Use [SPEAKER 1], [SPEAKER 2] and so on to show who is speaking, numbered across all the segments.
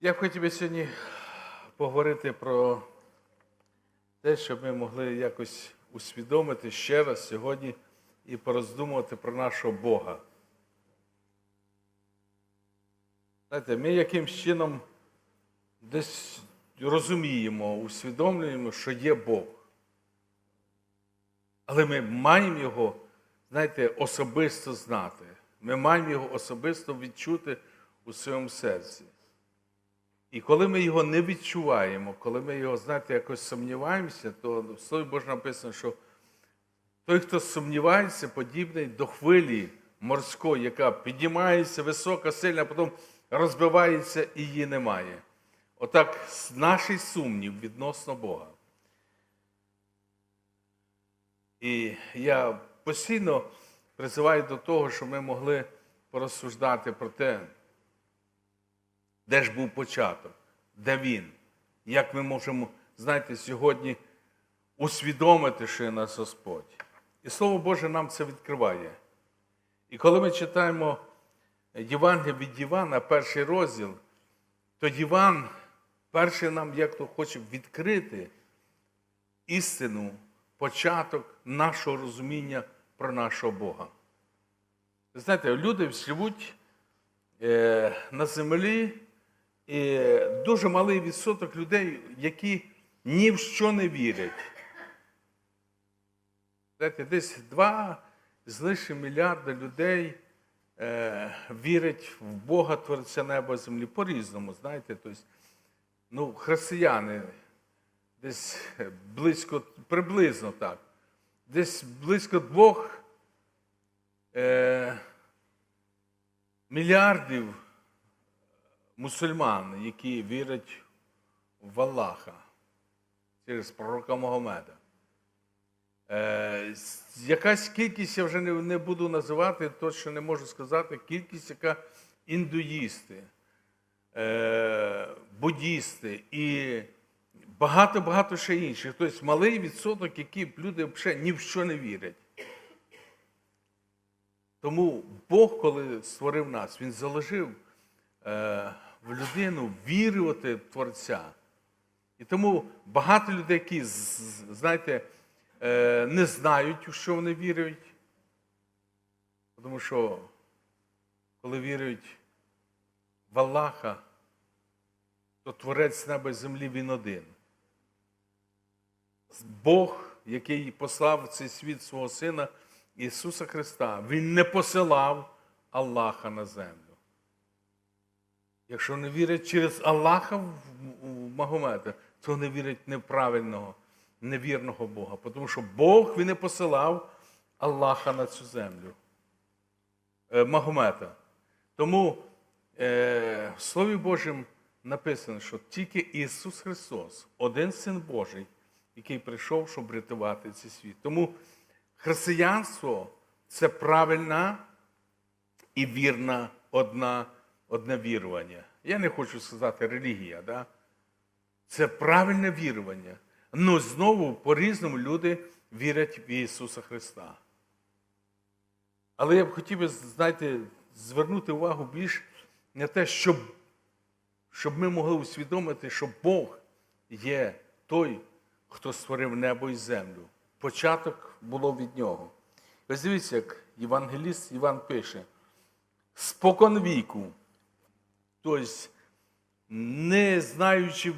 [SPEAKER 1] Я б хотів би сьогодні поговорити про те, щоб ми могли якось усвідомити ще раз сьогодні і пороздумувати про нашого Бога. Знаєте, ми якимсь чином десь розуміємо, усвідомлюємо, що є Бог. Але ми маємо його, знаєте, особисто знати. Ми маємо його особисто відчути у своєму серці. І коли ми його не відчуваємо, коли ми його, знаєте, якось сумніваємося, то в Слові Божому написано, що той, хто сумнівається, подібний до хвилі морської, яка піднімається висока, сильна, а потім розбивається і її немає. Отак наш сумнів відносно Бога. І я постійно призиваю до того, щоб ми могли порозсуждати про те, де ж був початок, де він, як ми можемо, знаєте, сьогодні усвідомити, що є нас Господь. І Слово Боже нам це відкриває. І коли ми читаємо Євангелія від Івана, перший розділ, то Іван перший нам як то хоче відкрити істину, початок нашого розуміння про нашого Бога. Знаєте, люди живуть е, на землі, дуже малий відсоток людей, які ні в що не вірять. Десь два з лише мільярда людей е, вірять в Бога Творця неба землі. По-різному, знаєте, тобто, ну, християни десь близько, приблизно так, десь близько двох е, мільярдів мусульман, які вірять в Аллаха через пророка Могомеда. Е, якась кількість, я вже не, не буду називати, точно не можу сказати, кількість, яка індуїсти, е, буддісти і багато-багато ще інших. Тобто малий відсоток, які люди взагалі ні в що не вірять. Тому Бог, коли створив нас, Він заложив е, в людину вірувати в Творця. І тому багато людей, які, знаєте, е, не знають, у що вони вірують. Тому що, коли вірують в Аллаха, то Творець неба і землі Він один. Бог, який послав в цей світ свого Сина Ісуса Христа, Він не посилав Аллаха на землю. Якщо не вірять через Аллаха в Магомета, то не вірять неправильного, невірного Бога. Тому що Бог він не посилав Аллаха на цю землю. Е, Магомета. Тому е, в Слові Божому написано, що тільки Ісус Христос, один Син Божий, який прийшов, щоб рятувати цей світ. Тому християнство це правильна і вірна одна, одне вірування. Я не хочу сказати релігія, да? це правильне вірування. Ну знову по-різному люди вірять в Ісуса Христа. Але я б хотів би, знаєте, звернути увагу більш на те, щоб, щоб ми могли усвідомити, що Бог є той, хто створив небо і землю. Початок було від нього. Ось дивіться, як Євангеліст Іван пише: спокон віку, тобто, не знаючи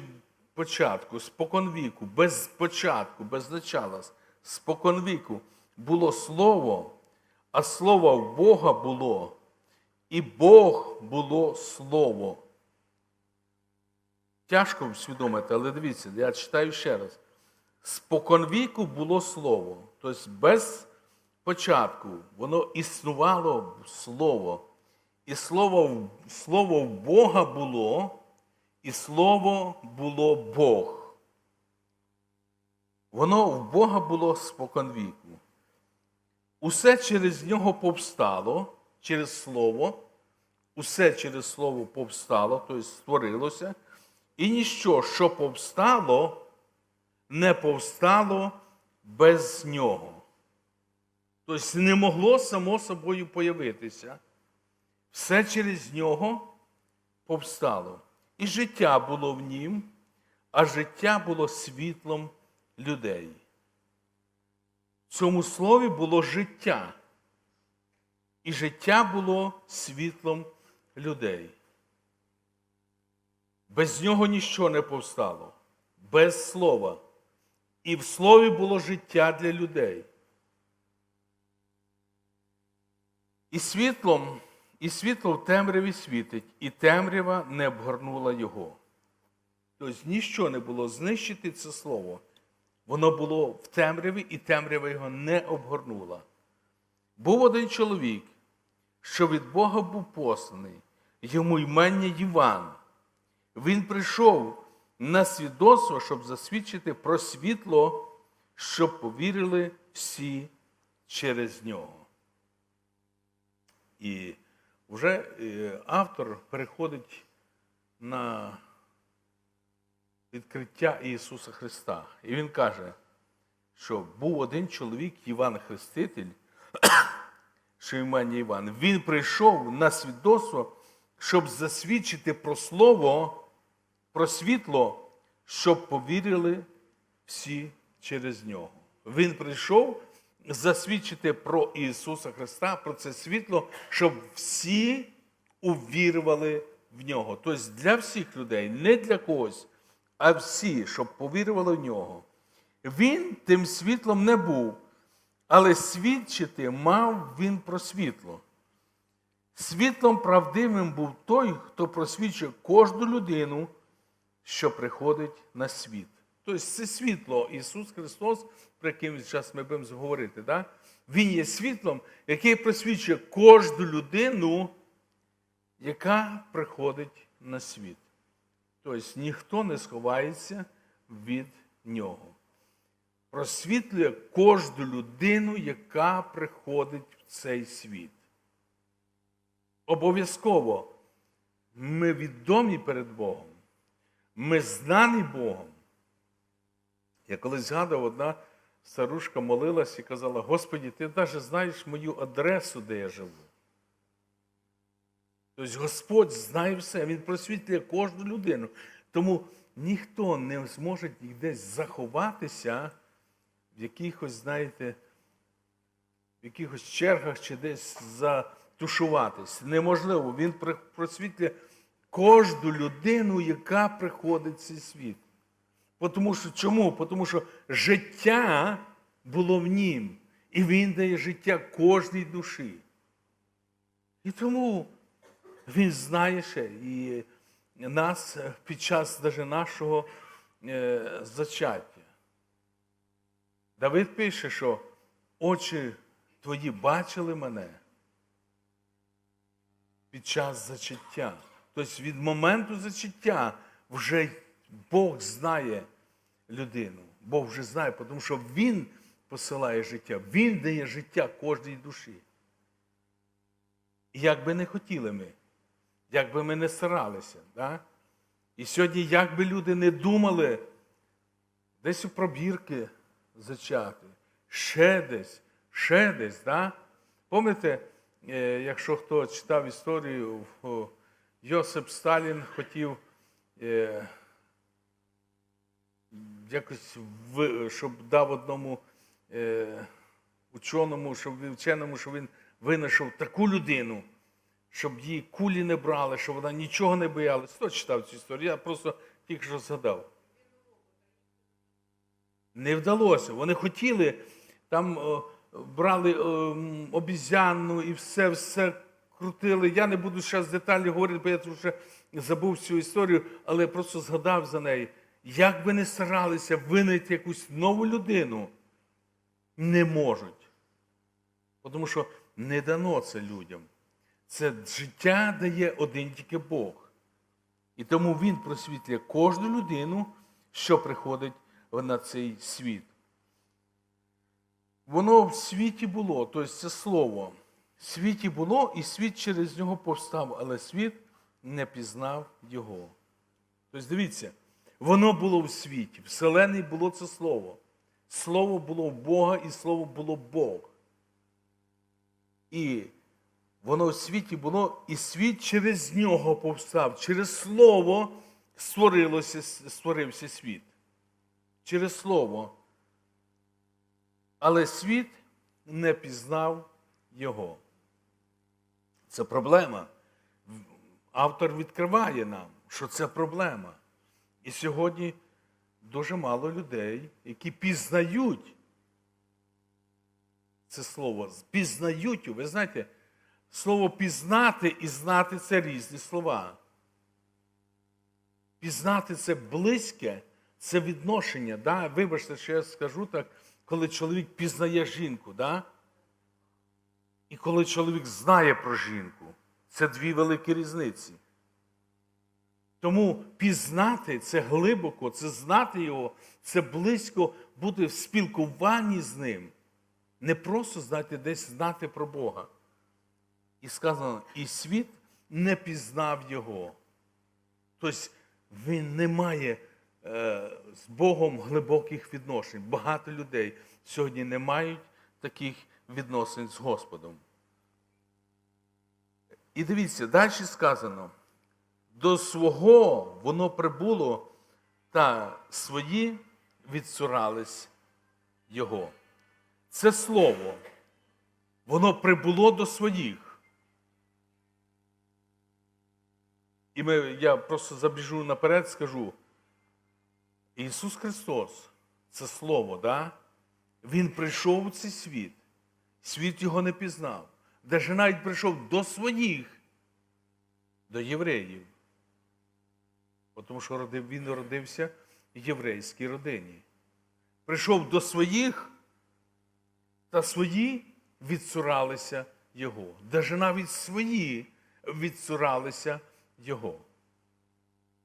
[SPEAKER 1] початку, спокон віку, без початку, без начала, спокон віку було слово, а слово в Бога було, і Бог було слово. Тяжко усвідомити, але дивіться, я читаю ще раз. Споконвіку було слово, тобто без початку воно існувало слово. І слово, слово Бога було, і слово було Бог. Воно в Бога було споконвіку. Усе через нього повстало, через Слово, усе через Слово повстало, тобто створилося, і ніщо, що повстало, не повстало без нього. Тобто не могло само собою появитися. Все через нього повстало. і життя було в нім, а життя було світлом людей. В цьому слові було життя, і життя було світлом людей. Без нього нічого не повстало, без слова. І в слові було життя для людей. І світлом, і світло в темряві світить, і темрява не обгорнула його. Тобто ніщо не було знищити це слово. Воно було в темряві, і темрява його не обгорнула. Був один чоловік, що від Бога був посланий, йому ймення Іван. Він прийшов на свідоцтво, щоб засвідчити про світло, щоб повірили всі через нього. І вже е, автор переходить на відкриття Ісуса Христа. І він каже, що був один чоловік, Іван Хреститель, що імені Іван. Він прийшов на свідоцтво, щоб засвідчити про Слово, про світло, щоб повірили всі через нього. Він прийшов засвідчити про Ісуса Христа, про це світло, щоб всі увірували в нього. Тобто для всіх людей, не для когось, а всі, щоб повірували в нього. Він тим світлом не був, але свідчити мав він про світло. Світлом правдивим був той, хто просвічує кожну людину, що приходить на світ. Тобто це світло Ісус Христос, про яким зараз ми будемо говорити. Да? Він є світлом, який просвічує кожну людину, яка приходить на світ. Тобто ніхто не сховається від нього. Просвітлює кожну людину, яка приходить в цей світ. Обов'язково ми відомі перед Богом. Ми знані Богом. Я колись згадав, одна старушка молилась і казала: Господі, ти навіть знаєш мою адресу, де я живу. Тобто Господь знає все, Він просвітлює кожну людину. Тому ніхто не зможе десь заховатися в якихось, знаєте, в якихось чергах чи десь затушуватись. Неможливо. Він просвітлює кожну людину, яка приходить в цей світ. Тому що, Чому? Тому що життя було в нім. І він дає життя кожній душі. І тому він знає ще і нас під час даже нашого е, зачаття. Давид пише, що очі твої бачили мене під час зачаття. Тобто від моменту зачаття вже Бог знає людину. Бог вже знає, тому що Він посилає життя, Він дає життя кожній душі. І як би не хотіли ми, як би ми не старалися. Да? І сьогодні, як би люди не думали, десь у пробірки зачати, ще десь, ще десь. Да? Пам'ятаєте, е, якщо хто читав історію, Йосип Сталін хотів якось, щоб дав одному е, ученому, щоб вченому, щоб він винайшов таку людину, щоб її кулі не брали, щоб вона нічого не боялась. Хто читав цю історію? Я просто тільки що згадав. Не вдалося. Вони хотіли, там брали о, обізяну і все, все крутили. Я не буду зараз деталі говорити, бо я вже забув цю історію, але я просто згадав за неї. Як би не старалися винайти якусь нову людину, не можуть. Тому що не дано це людям. Це життя дає один тільки Бог. І тому Він просвітлює кожну людину, що приходить на цей світ. Воно в світі було, тобто це слово. В світі було, і світ через нього повстав, але світ не пізнав його. Тобто, дивіться, воно було в світі. Вселений було це слово. Слово було в Бога, і слово було Бог. І воно в світі було, і світ через нього повстав, через Слово створилося, створився світ? Через слово. Але світ не пізнав його. Це проблема. Автор відкриває нам, що це проблема. І сьогодні дуже мало людей, які пізнають це слово, пізнають. Ви знаєте, слово пізнати і знати це різні слова. Пізнати це близьке, це відношення. Да? Вибачте, що я скажу так, коли чоловік пізнає жінку, да? і коли чоловік знає про жінку, це дві великі різниці. Тому пізнати це глибоко, це знати його, це близько бути в спілкуванні з ним. Не просто знаєте, десь знати про Бога. І сказано, і світ не пізнав його. Тобто він не має е, з Богом глибоких відношень. Багато людей сьогодні не мають таких відносин з Господом. І дивіться, далі сказано, до свого воно прибуло, та свої відсурались його. Це слово, воно прибуло до своїх. І ми, я просто забіжу наперед, скажу. Ісус Христос, це Слово, да? Він прийшов у цей світ, світ його не пізнав, де навіть прийшов до своїх, до євреїв. Тому що він родився в єврейській родині. Прийшов до своїх, та свої відсуралися його. Даже навіть свої відсуралися його.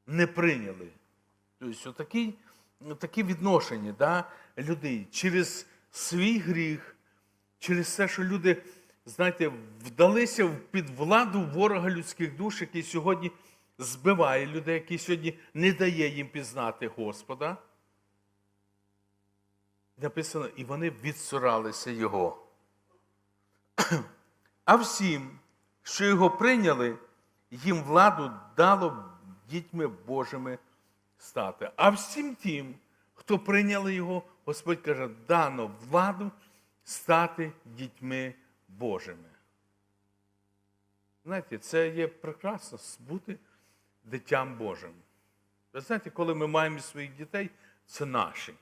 [SPEAKER 1] Не прийняли. Тобто, отакі, такі відношення да, людей через свій гріх, через те, що люди, знаєте, вдалися під владу ворога людських душ, який сьогодні збиває людей, який сьогодні не дає їм пізнати Господа. Написано, і вони відсуралися Його. А всім, що його прийняли, їм владу дало дітьми Божими стати. А всім тим, хто прийняли його, Господь каже, дано владу стати дітьми Божими. Знаєте, це є прекрасно бути дитям Божим. Ви знаєте, коли ми маємо своїх дітей, це наші.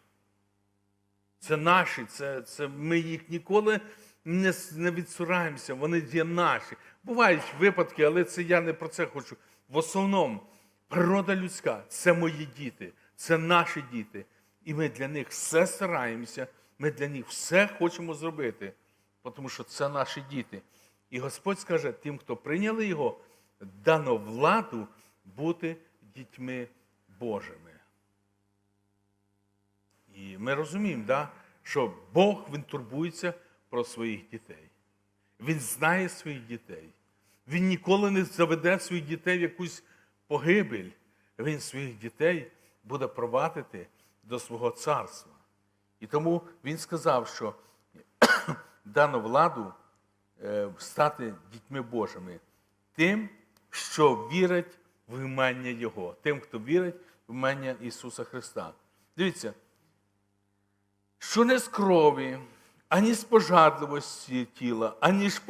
[SPEAKER 1] Це наші, це, це ми їх ніколи не, не відсураємося, вони є наші. Бувають випадки, але це я не про це хочу. В основному, природа людська це мої діти, це наші діти. І ми для них все стараємося, ми для них все хочемо зробити, тому що це наші діти. І Господь скаже, тим, хто прийняли його, дано владу бути дітьми Божими. І ми розуміємо, да, що Бог він турбується про своїх дітей. Він знає своїх дітей. Він ніколи не заведе своїх дітей в якусь погибель. Він своїх дітей буде провадити до свого царства. І тому він сказав, що дано владу е, стати дітьми Божими, тим, що вірить в імення Його, тим, хто вірить в імення Ісуса Христа. Дивіться, що не з крові, ані з пожадливості тіла, ані з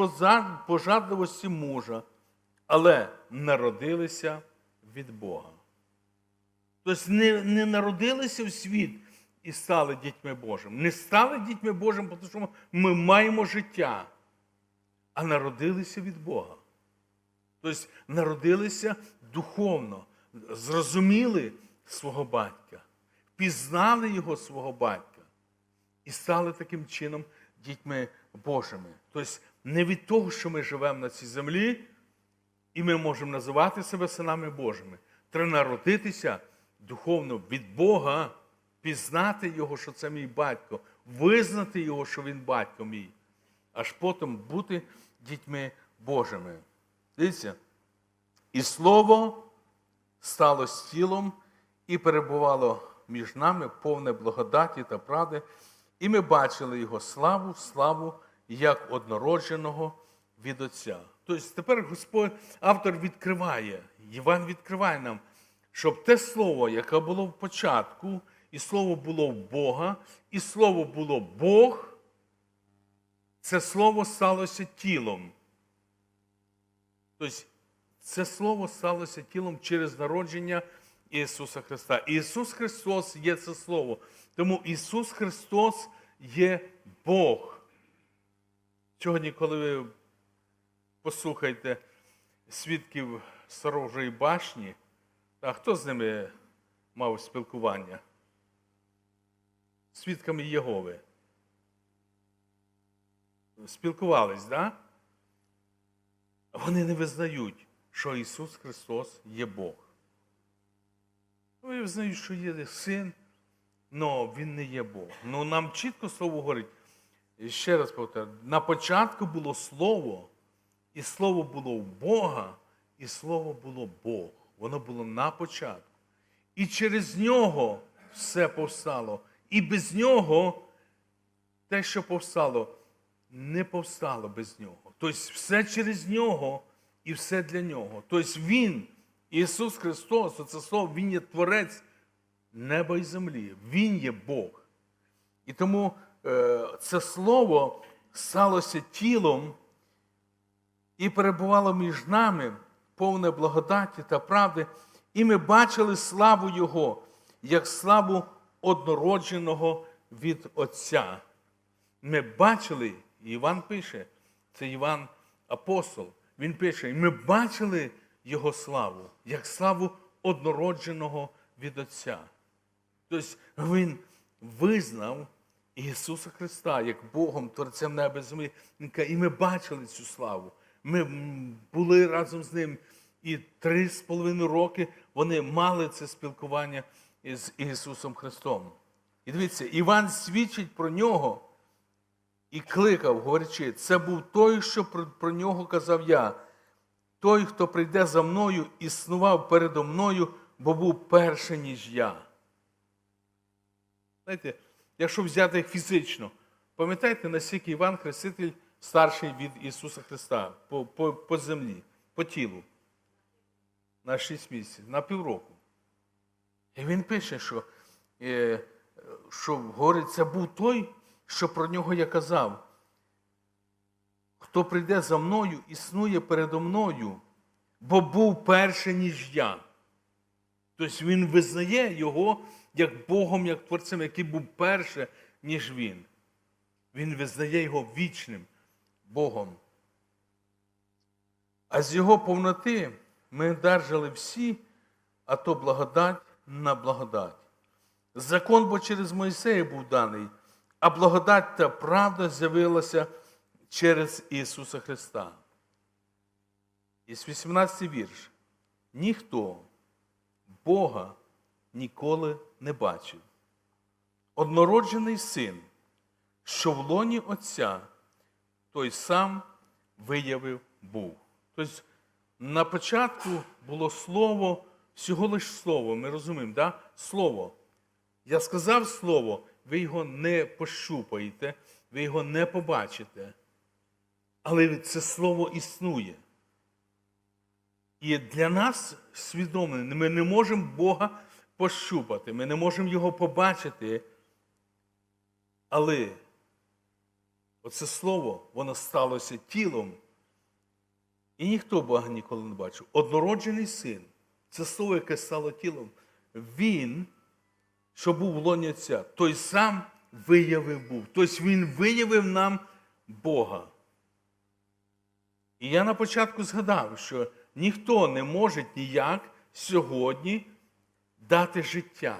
[SPEAKER 1] пожадливості мужа, але народилися від Бога. Тобто не, не народилися в світ і стали дітьми Божими. Не стали дітьми Божими, тому що ми маємо життя, а народилися від Бога. Тобто народилися духовно, зрозуміли свого батька, пізнали його свого батька і стали таким чином дітьми Божими. Тобто не від того, що ми живемо на цій землі, і ми можемо називати себе синами Божими. Треба народитися духовно від Бога, пізнати Його, що це мій батько, визнати Його, що Він батько мій, аж потім бути дітьми Божими. Дивіться, і слово стало тілом і перебувало між нами повне благодаті та правди, і ми бачили його славу, славу як однородженого від Отця. Тобто тепер Господь, автор відкриває, Іван відкриває нам, щоб те слово, яке було в початку, і слово було в Бога, і слово було Бог, це слово сталося тілом. Тобто це слово сталося тілом через народження Ісуса Христа. Ісус Христос є це Слово. Тому Ісус Христос є Бог. Сьогодні, коли ви послухаєте свідків Сторожої башні, а хто з ними мав спілкування? Свідками Єгови. Спілкувались, так? Да? Вони не визнають, що Ісус Христос є Бог. Вони визнають, що є син, але Він не є Бог. Ну нам чітко слово говорить, ще раз повторю, на початку було Слово, і Слово було в Бога, і Слово було Бог. Воно було на початку. І через нього все повстало. І без нього те, що повстало, не повстало без нього. Тобто все через нього і все для нього. Тобто Він, Ісус Христос, оце слово, Він є Творець неба і землі. Він є Бог. І тому е, це слово сталося тілом і перебувало між нами повне благодаті та правди, і ми бачили славу Його, як славу однородженого від Отця. Ми бачили, і Іван пише, це Іван апостол, він пише, і ми бачили Його славу, як славу однородженого від Отця. Тобто Він визнав Ісуса Христа як Богом, Творцем неба землі. І ми бачили цю славу. Ми були разом з ним. І три з половиною роки вони мали це спілкування з Ісусом Христом. І дивіться, Іван свідчить про нього і кликав, говорячи, це був той, що про, про нього казав я. Той, хто прийде за мною, існував передо мною, бо був перший, ніж я. Знаєте, якщо взяти фізично, пам'ятаєте, наскільки Іван Хреститель старший від Ісуса Христа по, по, по землі, по тілу? На 6 місяців, на півроку. І він пише, що, е, що говорить, це був той, що про нього я казав. Хто прийде за мною, існує передо мною, бо був перший, ніж я. Тобто він визнає його як Богом, як Творцем, який був перше, ніж він. Він визнає його вічним Богом. А з його повноти ми одержали всі, а то благодать на благодать. Закон бо через Мойсея був даний, а благодать та правда з'явилася через Ісуса Христа. І з 18 вірш. Ніхто Бога ніколи не бачив. Однороджений син, що в лоні Отця, той сам виявив був. Тобто на початку було слово, всього лиш слово. Ми розуміємо, да? слово. Я сказав слово, ви його не пощупаєте, ви його не побачите. Але це слово існує. І для нас свідоме, ми не можемо Бога пощупати, ми не можемо Його побачити. Але оце слово, воно сталося тілом. І ніхто Бога ніколи не бачив. Однороджений син, це слово, яке стало тілом, він, що був Отця, той сам виявив був. Тобто він виявив нам Бога. І я на початку згадав, що ніхто не може ніяк сьогодні дати життя.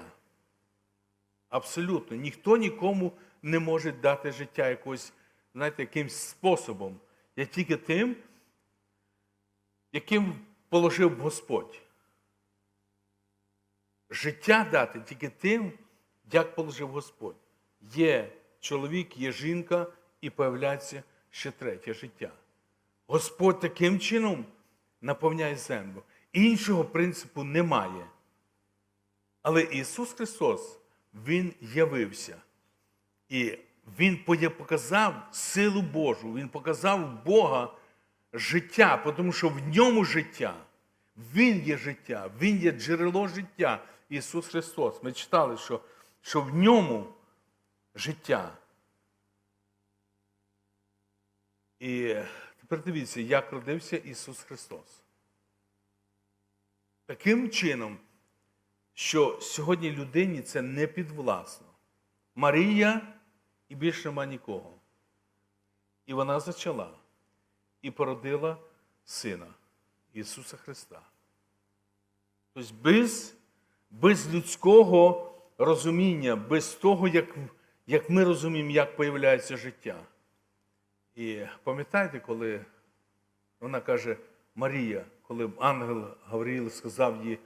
[SPEAKER 1] Абсолютно, ніхто нікому не може дати життя якось, знаєте, якимсь способом. Я тільки тим, яким положив Господь. Життя дати тільки тим, як положив Господь. Є чоловік, є жінка, і появляється ще третє життя. Господь таким чином наповняє землю. Іншого принципу немає. Але Ісус Христос, Він явився. І Він показав силу Божу, Він показав Бога життя, тому що в ньому життя. Він є життя, Він є джерело життя, Ісус Христос. Ми читали, що, що в ньому життя. І тепер дивіться, як родився Ісус Христос. Таким чином, що сьогодні людині це не підвласно. Марія і більше нема нікого. І вона зачала і породила Сина Ісуса Христа. Тобто без, без людського розуміння, без того, як, як ми розуміємо, як появляється життя. І пам'ятаєте, коли вона каже, Марія, коли ангел Гавриїл сказав їй,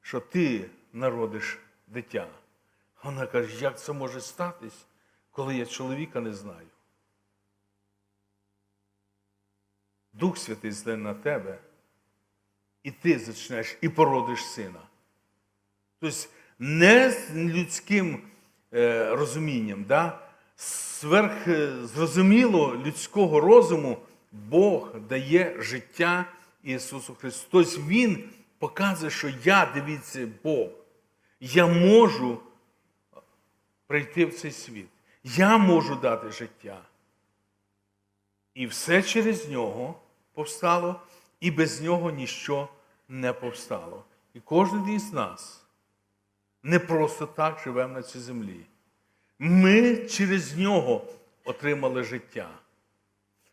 [SPEAKER 1] що ти народиш дитя. Вона каже, як це може статись, коли я чоловіка не знаю? Дух Святий зле на тебе, і ти зачнеш і породиш сина. Тобто не з людським е, розумінням, да? е, зрозуміло людського розуму Бог дає життя Ісусу Христу. Тобто Він показує, що я, дивіться, Бог, я можу прийти в цей світ. Я можу дати життя. І все через нього повстало, і без нього ніщо не повстало. І кожен із нас не просто так живемо на цій землі. Ми через нього отримали життя.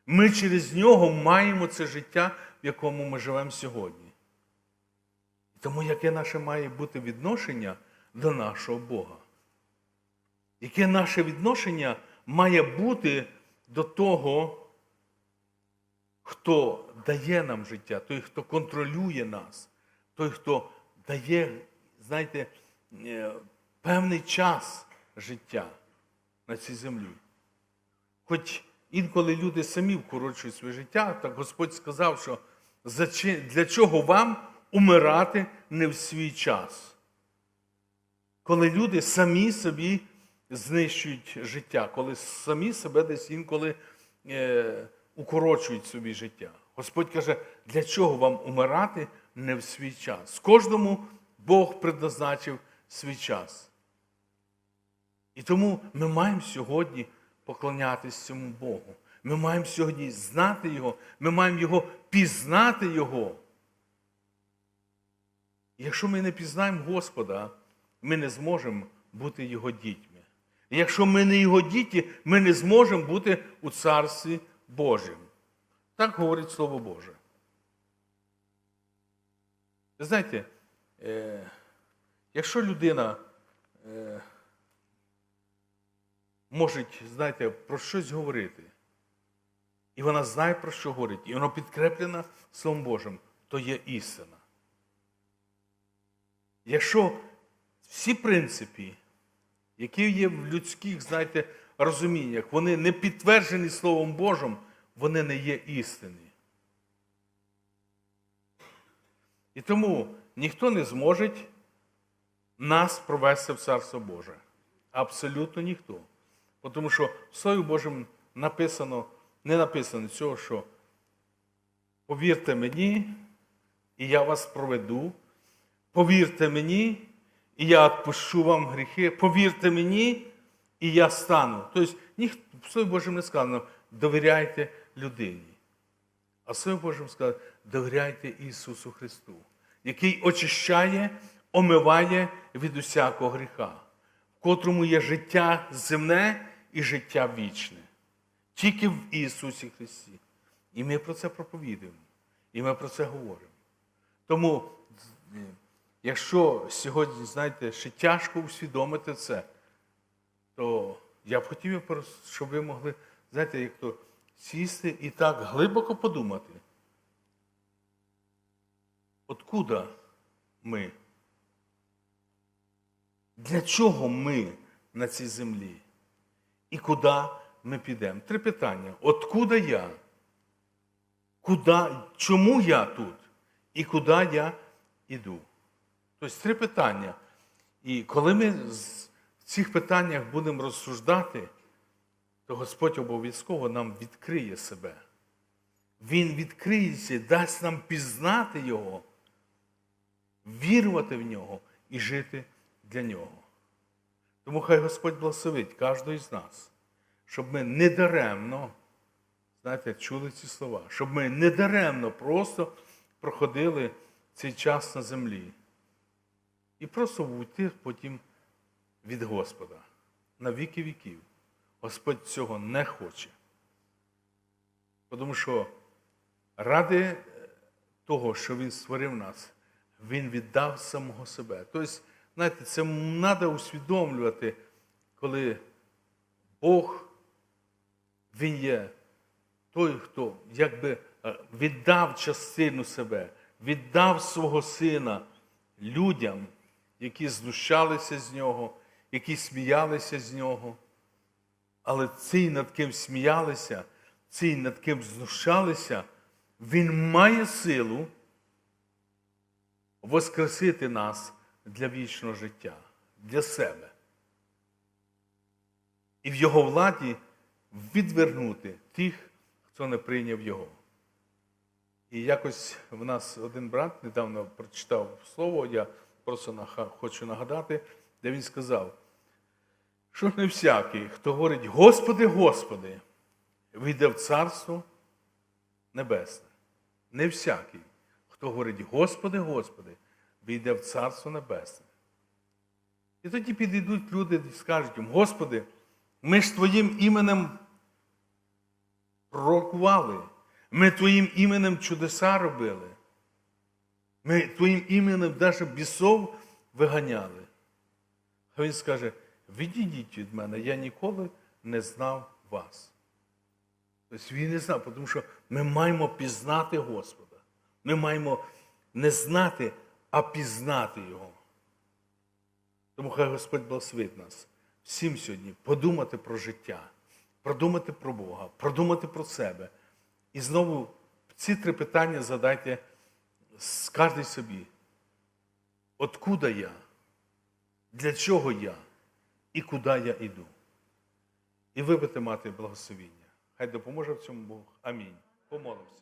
[SPEAKER 1] Ми через нього маємо це життя, в якому ми живемо сьогодні. Тому яке наше має бути відношення до нашого Бога? Яке наше відношення має бути до того, хто дає нам життя, той, хто контролює нас, той, хто дає, знаєте, певний час життя на цій землі. Хоч інколи люди самі вкорочують своє життя, так Господь сказав, що для чого вам умирати не в свій час? Коли люди самі собі знищують життя, коли самі себе десь інколи е, укорочують собі життя. Господь каже, для чого вам умирати не в свій час? Кожному Бог предназначив свій час. І тому ми маємо сьогодні поклонятися цьому Богу. Ми маємо сьогодні знати Його, ми маємо Його пізнати Його. І якщо ми не пізнаємо Господа, ми не зможемо бути Його дітьми. І якщо ми не Його діти, ми не зможемо бути у Царстві Божому. Так говорить Слово Боже. Ви знаєте, е, якщо людина е, може, знаєте, про щось говорити, і вона знає, про що говорить, і вона підкреплена Словом Божим, то є істина. Якщо всі принципи, які є в людських, знаєте, розуміннях, вони не підтверджені Словом Божим, вони не є істинні. І тому ніхто не зможе нас провести в Царство Боже. Абсолютно ніхто. Тому що в Слові Божому написано, не написано цього, що повірте мені, і я вас проведу. Повірте мені, і я відпущу вам гріхи. Повірте мені, і я стану. Тобто, ніхто, в Слові Божому не сказано, довіряйте людині. А Слові Божому сказано, довіряйте Ісусу Христу, який очищає, омиває від усякого гріха, в котрому є життя земне і життя вічне. Тільки в Ісусі Христі. І ми про це проповідуємо. І ми про це говоримо. Тому, якщо сьогодні, знаєте, ще тяжко усвідомити це, то я б хотів, щоб ви могли, знаєте, як то сісти і так глибоко подумати. Откуда ми? Для чого ми на цій землі? І куди ми підемо? Три питання. Откуда я? Куда, Чому я тут? І куди я йду? Тобто три питання. І коли ми в цих питаннях будемо розсуждати, то Господь обов'язково нам відкриє себе. Він відкриється, дасть нам пізнати Його. вірувати в нього і жити для нього. Тому хай Господь благословить кожного з нас, щоб ми недаремно, знаєте, чули ці слова, щоб ми недаремно просто проходили цей час на землі. І просто уйти потім від Господа на віки віків. Господь цього не хоче. Тому що ради е, того, що Він створив нас, Він віддав самого себе. Тобто, знаєте, це треба усвідомлювати, коли Бог, Він є той, хто якби е, віддав частину себе, віддав свого сина людям, які знущалися з нього, які сміялися з нього. Але цей, над ким сміялися, цей, над ким знущалися, він має силу воскресити нас для вічного життя, для себе. І в його владі відвернути тих, хто не прийняв його. І якось в нас один брат недавно прочитав слово, я просто хочу нагадати, де він сказав, що не всякий, хто говорить Господи, Господи, війде в Царство Небесне. Не всякий, хто говорить Господи, Господи, війде в Царство Небесне. І тоді підійдуть люди і скажуть їм, Господи, ми ж Твоїм іменем пророкували, ми Твоїм іменем чудеса робили. Ми Твоїм іменем навіть бісов виганяли. А він скаже: відійдіть від мене, я ніколи не знав вас. Тобто він не знав, тому що ми маємо пізнати Господа. Ми маємо не знати, а пізнати Його. Тому хай Господь благословить нас всім сьогодні подумати про життя, продумати про Бога, продумати про себе. І знову ці три питання задайте кожний собі. Откуда я? Для чого я? І куди я йду? І ви будете мати благословіння. Хай допоможе в цьому Бог. Амінь. Помолимося.